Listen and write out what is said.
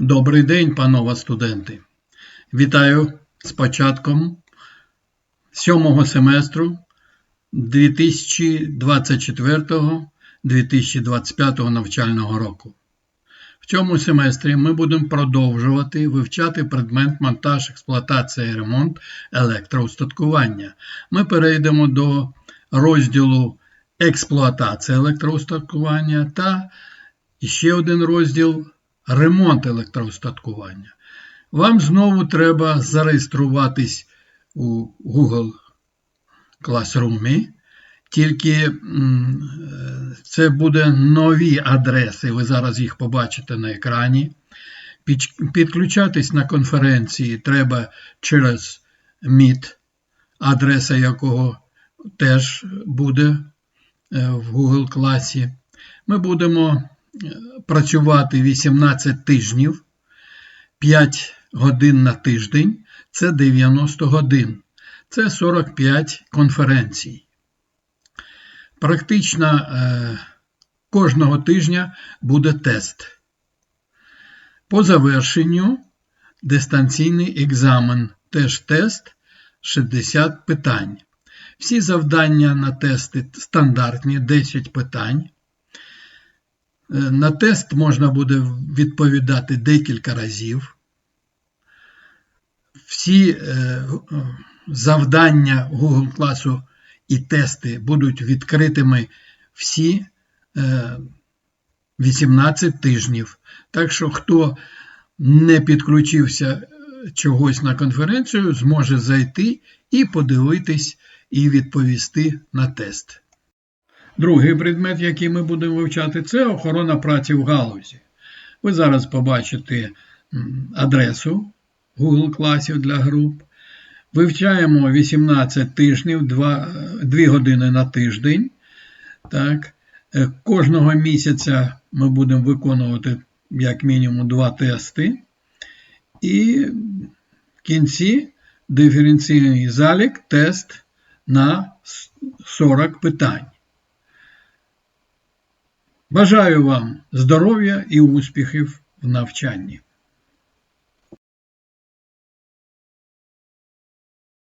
Добрий день, панове студенти. Вітаю з початком сьомого семестру 2024-2025 навчального року. В цьому семестрі ми будемо продовжувати вивчати предмет монтаж, експлуатація і ремонт електроустаткування. Ми перейдемо до розділу експлуатація електроустаткування та ще один розділ ремонт електроустаткування. Вам знову треба зареєструватись у Google Classroom, тільки це буде нові адреси, ви зараз їх побачите на екрані. Підключатись на конференції треба через Meet, адреса якого теж буде е, в Google класі. Ми будемо е, працювати 18 тижнів, 5 годин на тиждень це 90 годин. Це 45 конференцій. Практично е, кожного тижня буде тест. По завершенню дистанційний екзамен, теж тест 60 питань. Всі завдання на тести стандартні 10 питань. Е, На тест можна буде відповідати декілька разів. Всі е, е, завдання Google класу і тести будуть відкритими всі е, 18 тижнів. Так що, хто не підключився е, чогось на конференцію, зможе зайти і подивитись і відповісти на тест. Другий предмет, який ми будемо вивчати, це охорона праці в галузі. Ви зараз побачите адресу Google класів для груп. Вивчаємо 18 тижнів, 2, 2 години на тиждень. Так. Е, Кожного місяця ми будемо виконувати як мінімум 2 тести. І в кінці диференційний залік тест на 40 питань. Бажаю вам здоров'я і успіхів в навчанні.